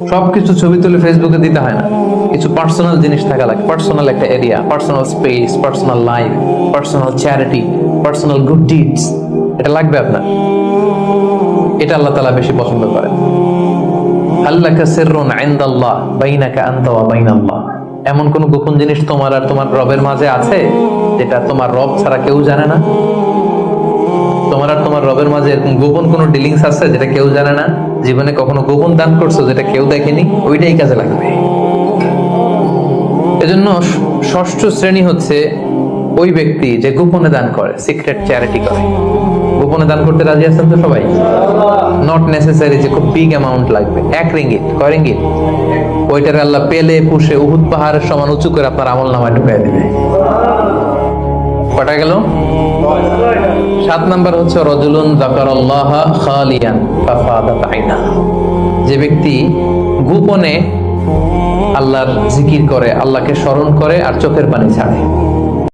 সবকিছু ছবি তুলে ফেসবুকে দিতে হয় না। কিছু পার্সোনাল জিনিস থাকা লাগে। পার্সোনাল একটা area personal space personal life personal charity personal good deeds এটা লাগবে আপনার। এটা আল্লাহ তালা বেশি পছন্দ বাইনাকা আনতা বাইনাল্লাহ। এমন কোন গোপন জিনিস তোমার আর তোমার রবের মাঝে আছে? যেটা তোমার রব ছাড়া কেউ জানে না? তোমার আর তোমার রবের মাঝে এরকম গোপন কোনো ডিলিংস আছে যেটা কেউ জানে না? জীবনে কখনো গোপন দান করছ যেটা কেউ দেখেনি? ওইটাই কাজে লাগবে। এজন্য ষষ্ঠ শ্রেণি হচ্ছে ওই ব্যক্তি যে গোপনে দান করে সিক্রেট চ্যারিটি করে। গোপনে দান করতে রাজি আছেন তো সবাই? নট নেসেসারি যে খুব বিগ অ্যামাউন্ট লাগবে। এক রিঙ্গিত কয় রিঙ্গিত ওইটার আল্লাহ পেলে, পুষে, উহুদ পাহাড়ের সমান উঁচু করে আপনার আমল নামায় ঢুকাই দিবে। কটা গেল? সাত নাম্বার হচ্ছে, রজুলুন জাকারাল্লাহ খালিয়ান ফাফাদাত আইনা। যে ব্যক্তি গোপনে আল্লাহর জিকির করে, আল্লাহকে স্মরণ করে আর চোখের পানি ছাড়ে।